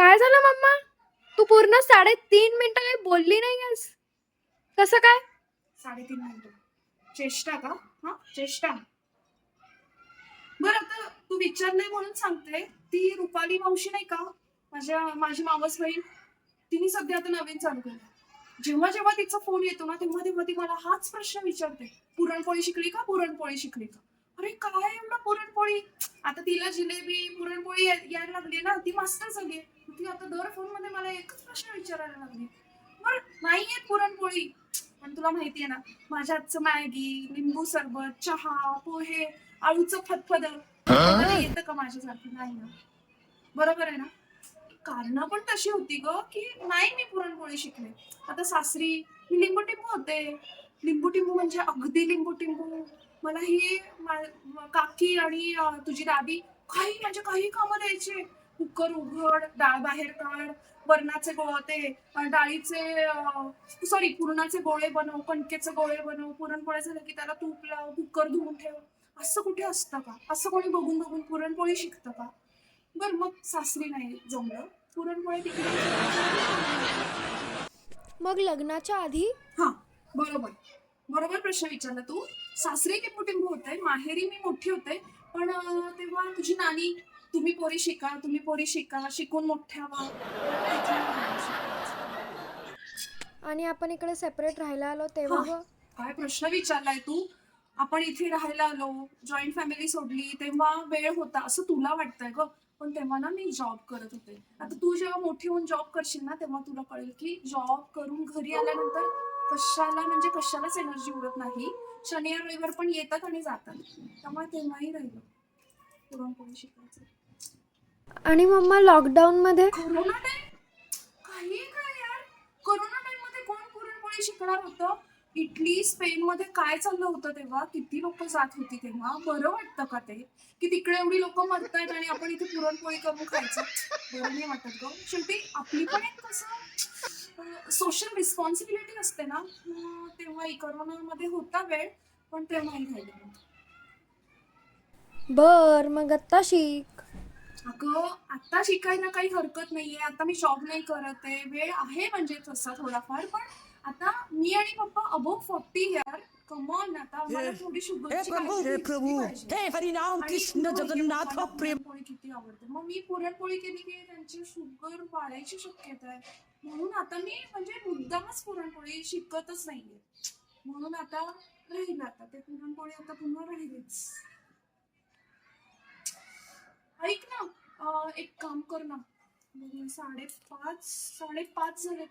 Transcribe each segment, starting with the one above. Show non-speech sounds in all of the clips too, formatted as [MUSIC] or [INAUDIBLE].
काय झालं मम्मा? तू पूर्ण साडेतीन मिनिटं काही बोलली नाहीयेस. कसं काय? साडेतीन मिनिटं. चेष्टा का? हा चेष्टा. बरं आता तू विचारलंय म्हणून सांगते. ती रुपाली मावशी नाही का? माझ्या माझी मावस बहीण तिने सध्या आता नवीन चालू केलं जेव्हा जेव्हा तिचा फोन येतो ना तेव्हा तेव्हा ती मला हाच प्रश्न विचारते. पुरणपोळी शिकली का? पुरणपोळी शिकली का? अरे काय एवढं पुरणपोळी? आता तिला जिलेबी पुरणपोळी यायला लागली ना ती मास्टर झाली ती आता दर फोनमध्ये मला एकच प्रश्न विचारायला लागली. बरं नाही येत पुरणपोळी. पण तुला माहितीये ना माझ्या हातचं मॅगी लिंबू सरबत चहा पोहे आळूचं फतफद. येतं का माझ्यासारखं नाही ना. बरोबर आहे ना? कारण पण तशी होती ग की नाही मी पुरणपोळी शिकले. आता सासरी मी लिंबू टिंबू होते. लिंबू टिंबू म्हणजे अगदी लिंबू टिंबू. मला ही काकी आणि तुझी दादी काही म्हणजे काही कामं द्यायचे. कुकर उघड डाळ बाहेर काढ वरणाचे गोळे ते डाळीचे सॉरी पुरणाचे गोळे बनव कणकेचे गोळे बनव पुरणपोळ्या झालं की त्याला तूप लाव कुकर धुवून ठेव. असं कुठे असतं का? असं कोणी बघून बघून पुरणपोळी शिकतं का? बर मग सासरी नाही जमलं. पुरणपोळी तिकडे [LAUGHS] मग लग्नाच्या आधी? हा बरोबर. बरोबर प्रश्न विचारला तू. सासरे टिंबू टिंबू होते माहेरी मी मोठी होते पण तेव्हा तुझी नानी तुम्ही पोरी शिका तुम्ही पोरी शिका शिकून मोठ्या व्हा आणि आपण इकडे सेपरेट राहायला आलो तेव्हा हा. ग काय प्रश्न विचारलाय तू? आपण इथे राहायला आलो जॉईंट फॅमिली सोडली तेव्हा वेळ होता. असं तुला वाटतंय ग? पण तेव्हा ना मी जॉब करत होते. आता तू जेव्हा मोठी होऊन जॉब करशील ना तेव्हा तुला कळेल की जॉब करून घरी आल्यानंतर कशाला म्हणजे कशालाच एनर्जी उरत नाही. शनिवार रविवार पण येतात आणि जातात. त्यामुळे तेव्हाही राहिलं. पुरणपोळी शिकायचं. आणि मम्मा लॉकडाऊन मध्ये कोरोना टाइम काही काय यार. कोरोना टाइममध्ये कोण पुरणपोळी शिकणार होतं? इटली स्पेन मध्ये काय चाललं होतं तेव्हा? किती लोक जात होती तेव्हा? बरं वाटतं का ते? की तिकडे एवढी लोक मरतायत आणि आपण इथे पुरणपोळी करून खायचं? बरं नाही वाटत ग. शेवटी आपली पण एक कसं सोशल रिस्पॉन्सिबिलिटी असते ना. तेव्हा कोरोनामध्ये होता वेळ पण तेव्हाही राहिलं बर मग आत्ता शिक. अगं आता शिकायला काही हरकत नाहीये. आता मी जॉब नाही करत आहे. वेळ आहे म्हणजे तसा थोडाफार पण आता मी आणि पप्पा अबो फोर्टी इयर कमॉन आता आम्हाला थोडी हे शुगरची प्रभू काळजी हे घेतली प्रभू. पाहिजे. हे हरिनाम आणि कृष्ण तुला माहितीये जगन्नाथ मला प्रेम पुरणपोळी किती आवडते. मग मी पुरणपोळी केली की त्यांची शुगर वाढायची शक्यता आहे. म्हणून आता मी म्हणजे मुद्दामच पुरणपोळी शिकतच नाहीये. म्हणून आता राहील आता. ते पुरणपोळी आता पुन्हा राहिलीच. एक काम कर ना. साडेपाच साडेपाच झाले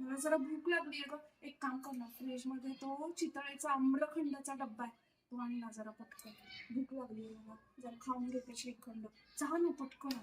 मला जरा भूक लागली आहे ग. एक काम कर ना. फ्रेशमध्ये तो चितळेचा आम्रखंडाचा डब्बा आहे. तो आणि ना जरा पटकन. भूक लागली आहे मला. जरा खाऊन घेते श्रीखंड चहा ना पटकन.